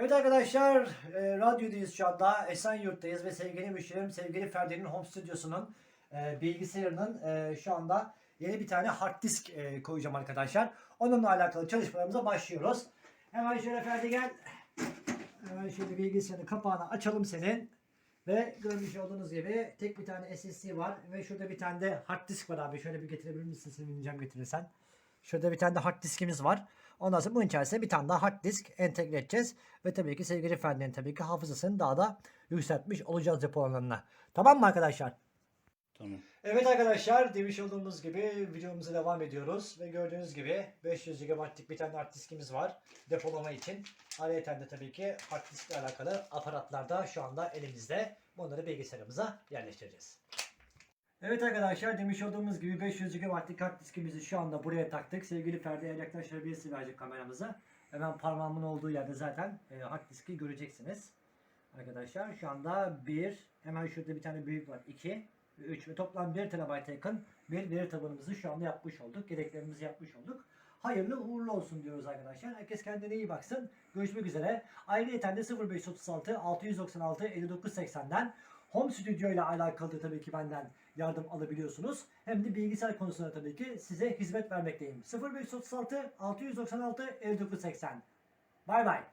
Evet arkadaşlar, e, radyodayız şu anda. Esenyurt'tayız ve sevgili müşterim, sevgili Ferdi'nin home stüdyosunun e, bilgisayarının e, şu anda yeni bir tane hard disk e, koyacağım arkadaşlar. Onunla alakalı çalışmalarımıza başlıyoruz. Hemen şöyle Ferdi gel. Hemen şöyle bilgisayarın kapağını açalım senin. Ve görmüş olduğunuz gibi tek bir tane SSD var ve şurada bir tane de hard disk var abi. Şöyle bir getirebilir misin sevineceğim getirirsen. Şurada bir tane de hard diskimiz var. Ondan sonra bunun içerisine bir tane daha hard disk entegre edeceğiz. Ve tabii ki sevgili Ferdi'nin tabii ki hafızasını daha da yükseltmiş olacağız depo alanına. Tamam mı arkadaşlar? Tamam. Evet arkadaşlar demiş olduğumuz gibi videomuza devam ediyoruz. Ve gördüğünüz gibi 500 GB'lık bir tane hard diskimiz var depolama için. Ayrıca de tabii ki hard diskle alakalı aparatlar da şu anda elimizde. Bunları bilgisayarımıza yerleştireceğiz. Evet arkadaşlar demiş olduğumuz gibi 500 GB'lık hard diskimizi şu anda buraya taktık. Sevgili Ferdi eğer yaklaştırabilirsin birazcık kameramıza. Hemen parmağımın olduğu yerde zaten e, hard diski göreceksiniz. Arkadaşlar şu anda 1, hemen şurada bir tane büyük var 2 ve 3 ve toplam 1 TB'a yakın bir veri tabanımızı şu anda yapmış olduk. Gereklerimizi yapmış olduk. Hayırlı uğurlu olsun diyoruz arkadaşlar. Herkes kendine iyi baksın. Görüşmek üzere. Ayrıca de 0536 696 5980'den Home Studio ile alakalı tabii ki benden yardım alabiliyorsunuz. Hem de bilgisayar konusunda tabii ki size hizmet vermekteyim. 0536 696 5980. Bay bay.